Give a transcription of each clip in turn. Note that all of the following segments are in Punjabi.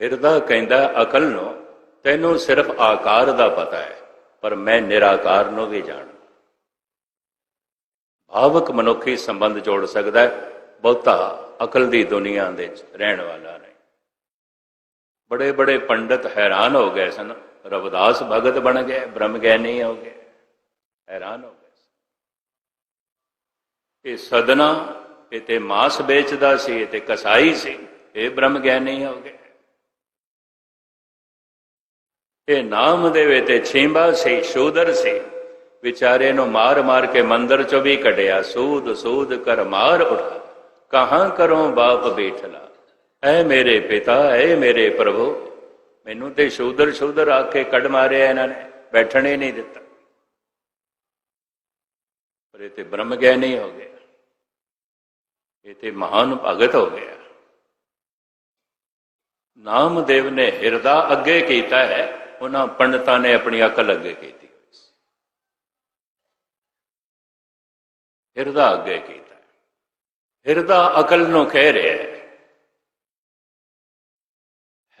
ਹਿਰਦਾ ਕਹਿੰਦਾ, ਅਕਲ ਨੂੰ ਤੈਨੂੰ ਸਿਰਫ ਆਕਾਰ ਦਾ ਪਤਾ ਹੈ, ਪਰ ਮੈਂ ਨਿਰਾਕਾਰ ਨੂੰ ਵੀ ਜਾਣਦਾ ਭਾਵਕ ਮਨੁੱਖੀ ਸੰਬੰਧ ਜੋੜ ਸਕਦਾ ਹੈ, ਬਹੁਤਾ ਅਕਲ ਦੀ ਦੁਨੀਆ ਦੇ ਰਹਿਣ ਵਾਲਾ ਨਹੀਂ। ਬੜੇ ਬੜੇ ਪੰਡਤ ਹੈਰਾਨ ਹੋ ਗਏ ਸਨ, ਰਵਿਦਾਸ ਭਗਤ ਬਣ ਗਏ, ਬ੍ਰਹਮ ਗਿਆਨੀ ਹੋ ਗਏ, ਹੈਰਾਨ ਹੋ ਗਏ ਇਹ ਸਦਨਾ, ਇਹ ਤੇ ਮਾਸ ਵੇਚਦਾ ਸੀ, ਇਹ ਤੇ ਕਸਾਈ ਸੀ, ਇਹ ਬ੍ਰਹਮ ਗਿਆਨੀ ਹੋ ਗਏ। ਇਹ ਨਾਮ ਦੇਵੇ ਤੇ ਛੀਂਬਾ ਸੀ, ਸ਼ੂਦਰ ਸੀ। ਵਿਚਾਰੇ ਨੂੰ ਮਾਰ ਮਾਰ ਕੇ ਮੰਦਰ ਚੋਂ ਵੀ ਕੱਢਿਆ, ਸੂਦ ਸੂਦ ਕਰ ਮਾਰ ਉਠਾ। ਕਹਾਂ ਕਰੋ ਬਾਪ ਬੈਠਲਾ? ਐ ਮੇਰੇ ਪਿਤਾ, ਐ ਮੇਰੇ ਪ੍ਰਭੂ। ਮੈਨੂੰ ਤੇ ਸ਼ੂਦਰ ਸ਼ੂਦਰ ਆ ਕੇ ਕੱਢ ਮਾਰਿਆ ਇਹਨਾਂ ਨੇ, ਬੈਠਣ ਹੀ ਨਹੀਂ ਦਿੱਤਾ। ਪਰ ਇਹ ਤੇ ਬ੍ਰਹਮ ਗਿਆਨੀ ਹੋ ਗਿਆ। ਇਹ ਤੇ ਮਹਾਨ ਭਗਤ ਹੋ ਗਿਆ। ਨਾਮਦੇਵ ਨੇ ਹਿਰਦਾ ਅੱਗੇ ਕੀਤਾ ਹੈ। ਉਹਨਾਂ ਪੰਡਤਾਂ ਨੇ ਆਪਣੀ ਅਕਲ ਅੱਗੇ ਕੀਤੀ ہردا اگے ਕੀਤਾ। ہردا ਅਕਲ نو کہہ رہا ਹੈ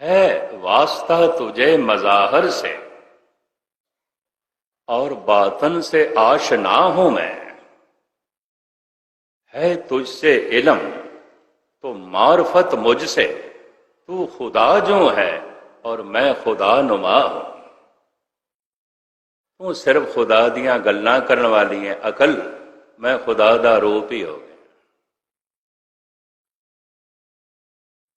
ہے واسطہ تجھے مظاہر سے اور باطن سے آشنا ہوں میں ہے تجھ سے علم تو معرفت مجھ سے تو خدا جو ہے ਔਰ ਮੈਂ ਖੁਦਾ ਨੁਮਾ ਹਾਂ। ਤੂੰ ਸਿਰਫ ਖੁਦਾ ਦੀਆਂ ਗੱਲਾਂ ਕਰਨ ਵਾਲੀ ਹੈ, ਅਕਲ। ਮੈਂ ਖੁਦਾ ਦਾ ਰੂਪ ਹੀ ਹੋ ਗਿਆ।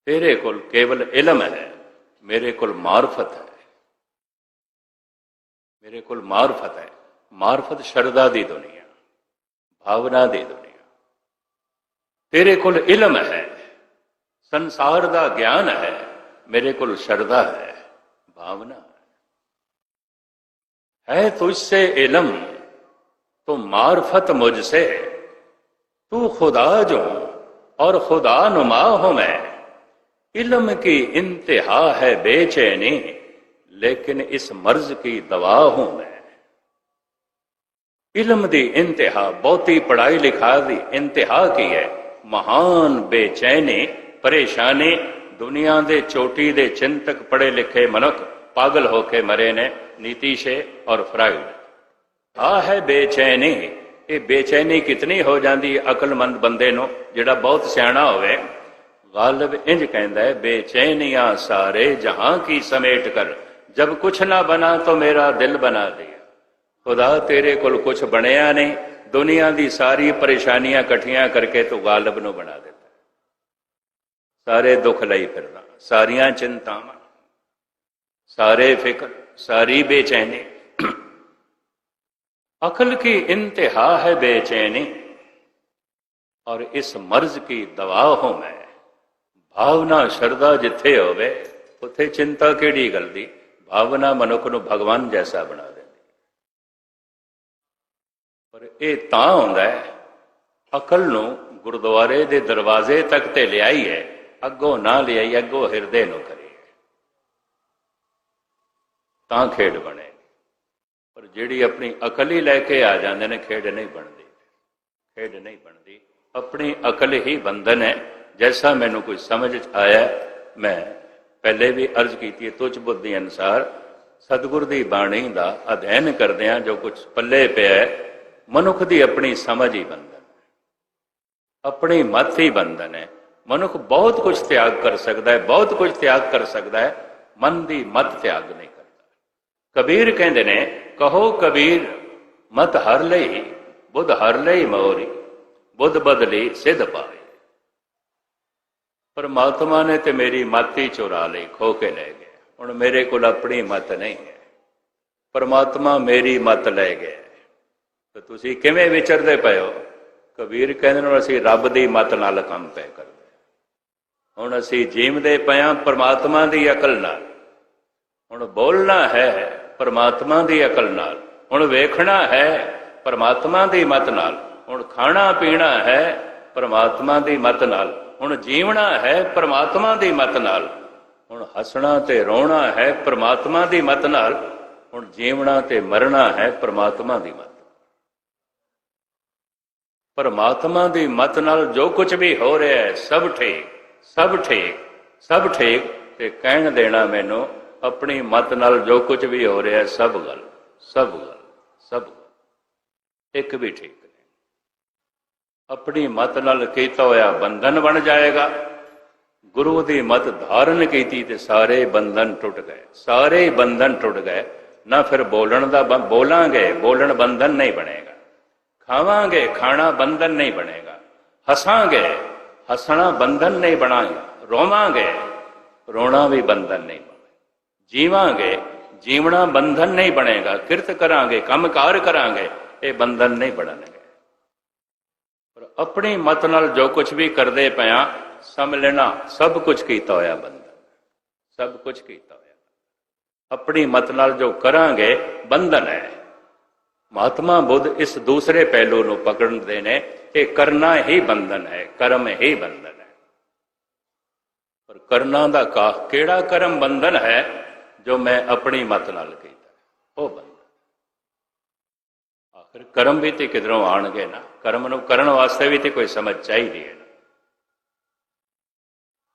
ਤੇਰੇ ਕੋਲ ਕੇਵਲ ਇਲਮ ਹੈ, ਮੇਰੇ ਕੋਲ ਮਾਰਫਤ ਹੈ। ਮੇਰੇ ਕੋਲ ਮਾਰਫਤ ਹੈ, ਮਾਰਫਤ ਸ਼ਰਦਾ ਦੀ ਦੁਨੀਆ, ਭਾਵਨਾ ਦੀ ਦੁਨੀਆ। ਤੇਰੇ ਕੋਲ ਇਲਮ ਹੈ, ਸੰਸਾਰ ਦਾ ਗਿਆਨ ਹੈ میرے کو شردا ہے، بھاونا ہے۔ تجھ سے علم، تو معرفت مجھ سے۔ تو خدا جو اور خدا نما ہوں میں۔ علم کی انتہا ہے بے چینی، لیکن اس مرض کی دوا ہوں میں۔ علم دی انتہا، بہتی پڑھائی لکھا دی انتہا کی ہے۔ مہان بے چینی، پریشانی ਦੁਨੀਆ ਦੇ ਚੋਟੀ ਦੇ ਚਿੰਤਕ ਪੜੇ ਲਿਖੇ ਮਨੁੱਖ ਪਾਗਲ ਹੋ ਕੇ ਮਰੇ ਨੇ ਨੀਤੀਸ਼ੇ ਔਰ ਫਰਾਇਡ। ਆ ਹੈ ਬੇਚੈਨੀ। ਇਹ ਬੇਚੈਨੀ ਕਿਤਨੀ ਹੋ ਜਾਂਦੀ ਅਕਲਮੰਦ ਬੰਦੇ ਨੂੰ, ਜਿਹੜਾ ਬਹੁਤ ਸਿਆਣਾ ਹੋਵੇ। ਗਾਲਬ ਇੰਜ ਕਹਿੰਦਾ ਹੈ, ਬੇਚੈਨੀਆਂ ਸਾਰੇ ਜਹਾਂ ਕੀ ਸਮੇਟ ਕਰ, ਜਬ ਕੁਛ ਨਾ ਬਣਾ ਤੋ ਮੇਰਾ ਦਿਲ ਬਣਾ ਦੇ ਖੁਦਾ ਤੇਰੇ ਕੋਲ ਕੁਛ ਬਣਿਆ ਨਹੀਂ, ਦੁਨੀਆ ਦੀ ਸਾਰੀ ਪਰੇਸ਼ਾਨੀਆਂ ਇਕੱਠੀਆਂ ਕਰਕੇ ਤੂੰ ਗਾਲਬ ਨੂੰ ਬਣਾ ਦੇ ਸਾਰੇ ਦੁੱਖ ਲਈ ਫਿਰਦਾ ਸਾਰੀਆਂ ਚਿੰਤਾਵਾਂ सारे फिक्र सारी बेचैनी अकल की इंतहा है बेचैनी और इस मर्ज की दवा हूं मैं ਭਾਵਨਾ ਸ਼ਰਧਾ ਜਿੱਥੇ ਹੋਵੇ ਉੱਥੇ ਚਿੰਤਾ ਕਿਹੜੀ ਗੱਲ ਦੀ ਭਾਵਨਾ ਮਨੁੱਖ ਨੂੰ ਭਗਵਾਨ ਜੈਸਾ ਬਣਾ ਦਿੰਦੀ ਪਰ ਇਹ ਤਾਂ ਹੁੰਦਾ ਹੈ ਅਕਲ ਨੂੰ ਗੁਰਦੁਆਰੇ ਦੇ ਦਰਵਾਜ਼ੇ ਤੱਕ ਤੇ ਲਿਆਈ ਹੈ ਅੱਗੋਂ ਨਾ ਲਿਆਈ, ਅੱਗੋਂ ਹਿਰਦੇ ਨੂੰ ਕਰੇ। ਤਾਂ ਖੇਡ ਬਣੇ। ਪਰ ਜਿਹੜੀ ਆਪਣੀ ਅਕਲ ਹੀ ਲੈ ਕੇ ਆ ਜਾਂਦੇ ਨੇ, ਖੇਡ ਨਹੀਂ ਬਣਦੀ। ਖੇਡ ਨਹੀਂ ਬਣਦੀ। ਆਪਣੀ ਅਕਲ ਹੀ ਬੰਧਨ ਹੈ। ਜੈਸਾ ਮੈਨੂੰ ਕੋਈ ਸਮਝ ਆਇਆ, ਮੈਂ ਪਹਿਲੇ ਵੀ ਅਰਜ਼ ਕੀਤੀ ਹੈ ਤੁਝ ਬੁੱਧੀ ਅਨਸਾਰ ਸਤਿਗੁਰ ਦੀ ਬਾਣੀ ਦਾ ਅਧਿਐਨ ਕਰਦਿਆਂ ਜੋ ਕੁਝ ਪੱਲੇ ਪਿਆ ਮਨੁੱਖ ਦੀ ਆਪਣੀ ਸਮਝ ਹੀ ਬੰਧਨ ਆਪਣੀ ਮਤ ਹੀ ਬੰਧਨ ਹੈ। ਮਨੁੱਖ ਬਹੁਤ ਕੁਝ ਤਿਆਗ ਕਰ ਸਕਦਾ ਹੈ, ਬਹੁਤ ਕੁਝ ਤਿਆਗ ਕਰ ਸਕਦਾ ਹੈ, ਮਨ ਦੀ ਮਤ ਤਿਆਗ ਨਹੀਂ ਕਰਦਾ। ਕਬੀਰ ਕਹਿੰਦੇ ਨੇ, ਕਹੋ ਕਬੀਰ, ਮਤ ਹਰ ਲਈ, ਬੁੱਧ ਹਰ ਲਈ ਮੋਰੀ, ਬੁੱਧ ਬਦਲੀ ਸਿੱਧ ਪਾਏ ਪਰਮਾਤਮਾ ਨੇ ਤੇ ਮੇਰੀ ਮਤ ਹੀ ਚੁਰਾ ਲਈ, ਖੋ ਕੇ ਲੈ ਗਿਆ। ਹੁਣ ਮੇਰੇ ਕੋਲ ਆਪਣੀ ਮਤ ਨਹੀਂ ਹੈ। ਪਰਮਾਤਮਾ ਮੇਰੀ ਮਤ ਲੈ ਗਿਆ ਤੇ ਤੁਸੀਂ ਕਿਵੇਂ ਵਿਚਰਦੇ ਪਏ ਹੋ? ਕਬੀਰ ਕਹਿੰਦੇ ਨੇ, ਅਸੀਂ ਰੱਬ ਦੀ ਮਤ ਨਾਲ ਕੰਮ ਪੈ ਕਰਦੇ ਹੁਣ ਅਸੀਂ ਜੀਵਦੇ ਪਿਆ ਪਰਮਾਤਮਾ ਦੀ ਅਕਲ ਨਾਲ। ਹੁਣ ਬੋਲਣਾ ਹੈ ਪਰਮਾਤਮਾ ਦੀ ਅਕਲ ਨਾਲ। ਹੁਣ ਵੇਖਣਾ ਹੈ ਪਰਮਾਤਮਾ ਦੀ ਮਤ ਨਾਲ। ਹੁਣ ਖਾਣਾ ਪੀਣਾ ਹੈ ਪਰਮਾਤਮਾ ਦੀ ਮਤ ਨਾਲ। ਹੁਣ ਜੀਵਣਾ ਹੈ ਪਰਮਾਤਮਾ ਦੀ ਮਤ ਨਾਲ। ਹੁਣ ਹੱਸਣਾ ਤੇ ਰੋਣਾ ਹੈ ਪਰਮਾਤਮਾ ਦੀ ਮਤ ਨਾਲ। ਹੁਣ ਜੀਵਣਾ ਤੇ ਮਰਨਾ ਹੈ ਪਰਮਾਤਮਾ ਦੀ ਮਤ। ਪਰਮਾਤਮਾ ਦੀ ਮਤ ਨਾਲ ਜੋ ਕੁਝ ਵੀ ਹੋ ਰਿਹਾ ਹੈ, ਸਭ ਠੀਕ। ਸਭ ਠੀਕ ਸਭ ਠੀਕ ਤੇ ਕਹਿਣ ਦੇਣਾ ਮੈਨੂੰ ਆਪਣੀ ਮਤ ਨਾਲ ਜੋ ਕੁਝ ਵੀ ਹੋ ਰਿਹਾ ਸਭ ਗੱਲ ਸਭ ਗੱਲ, ਸਭ ਇੱਕ ਵੀ ਠੀਕ ਨਹੀਂ। ਆਪਣੀ ਮਤ ਨਾਲ ਕੀਤਾ ਹੋਇਆ ਬੰਧਨ ਬਣ ਜਾਏਗਾ। ਗੁਰੂ ਦੀ ਮਤ ਧਾਰਨ ਕੀਤੀ ਤੇ ਸਾਰੇ ਬੰਧਨ ਟੁੱਟ ਗਏ। ਸਾਰੇ ਬੰਧਨ ਟੁੱਟ ਗਏ। ਨਾ ਫਿਰ ਬੋਲਣ ਦਾ ਬੰ- ਬੋਲਾਂਗੇ, ਬੋਲਣ ਬੰਧਨ ਨਹੀਂ ਬਣੇਗਾ। ਖਾਵਾਂਗੇ, ਖਾਣਾ ਬੰਧਨ ਨਹੀਂ ਬਣੇਗਾ। ਹੱਸਾਂਗੇ ਹੱਸਣਾ ਬੰਧਨ ਨਹੀਂ ਬਣਾਂਗੇ, ਰੋਵਾਂਗੇ, ਰੋਣਾ ਵੀ ਬੰਧਨ ਨਹੀਂ ਬਣੇਗਾ। ਜੀਵਾਂਗੇ, ਜੀਵਣਾ ਬੰਧਨ ਨਹੀਂ ਬਣੇਗਾ, ਕਿਰਤ ਕਰਾਂਗੇ, ਕੰਮਕਾਰ ਕਰਾਂਗੇ, ਇਹ ਬੰਧਨ ਨਹੀਂ ਬਣਨਗੇ। ਪਰ ਆਪਣੀ ਮਤ ਨਾਲ ਜੋ ਕੁਝ ਵੀ ਕਰਦੇ ਪਿਆ, ਸਮਝ ਲੈਣਾ, ਸਭ ਕੁਝ ਕੀਤਾ ਹੋਇਆ ਬੰਧਨ, ਸਭ ਕੁਝ ਕੀਤਾ ਹੋਇਆ ਆਪਣੀ ਮਤ ਨਾਲ ਜੋ ਕਰਾਂਗੇ, ਬੰਧਨ ਹੈ। ਮਹਾਤਮਾ ਬੁੱਧ ਇਸ ਦੂਸਰੇ ਪਹਿਲੂ ਨੂੰ ਪਕੜਦੇ ਨੇ ਕਿ ਕਰਨਾ ਹੀ ਬੰਧਨ ਹੈ, ਕਰਮ ਹੀ ਬੰਧਨ ਹੈ। ਪਰ ਕਰਨਾ ਦਾ ਕਾ ਕਿਹੜਾ ਕਰਮ ਬੰਧਨ ਹੈ, ਜੋ ਮੈਂ ਆਪਣੀ ਮਤ ਨਾਲ ਕੀਤਾ? ਉਹ ਬੰਧਨ ਆਖਰ ਕਰਮ ਵੀ ਤੇ ਕਿਧਰੋਂ ਆਣਗੇ ਨਾ? ਕਰਮ ਨੂੰ ਕਰਨ ਵਾਸਤੇ ਵੀ ਤੇ ਕੋਈ ਸਮਝ ਚਾਹੀਦੀ ਹੈ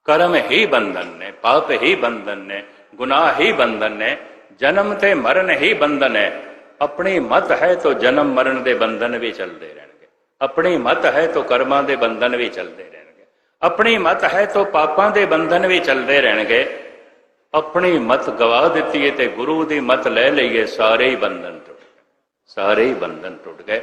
ਕਰਮ ਹੀ ਬੰਧਨ ਨੇ, ਪਾਪ ਹੀ ਬੰਧਨ ਨੇ, ਗੁਨਾਹ ਹੀ ਬੰਧਨ ਨੇ, ਜਨਮ ਤੇ ਮਰਨ ਹੀ ਬੰਧਨ ਹੈ ਆਪਣੀ ਮਤ ਹੈ ਤਾਂ ਜਨਮ ਮਰਨ ਦੇ ਬੰਧਨ ਵੀ ਚੱਲਦੇ ਰਹਿਣਗੇ। ਆਪਣੀ ਮਤ ਹੈ ਤਾਂ ਕਰਮਾਂ ਦੇ ਬੰਧਨ ਵੀ ਚੱਲਦੇ ਰਹਿਣਗੇ। ਆਪਣੀ ਮਤ ਹੈ ਤਾਂ ਪਾਪਾਂ ਦੇ ਬੰਧਨ ਵੀ ਚੱਲਦੇ ਰਹਿਣਗੇ। ਆਪਣੀ ਮਤ ਗਵਾ ਦਿੱਤੀ ਹੈ ਤੇ ਗੁਰੂ ਦੀ ਮਤ ਲੈ ਲਈਏ, ਸਾਰੇ ਹੀ ਬੰਧਨ ਟੁੱਟ ਗਏ। ਸਾਰੇ ਹੀ ਬੰਧਨ ਟੁੱਟ ਗਏ।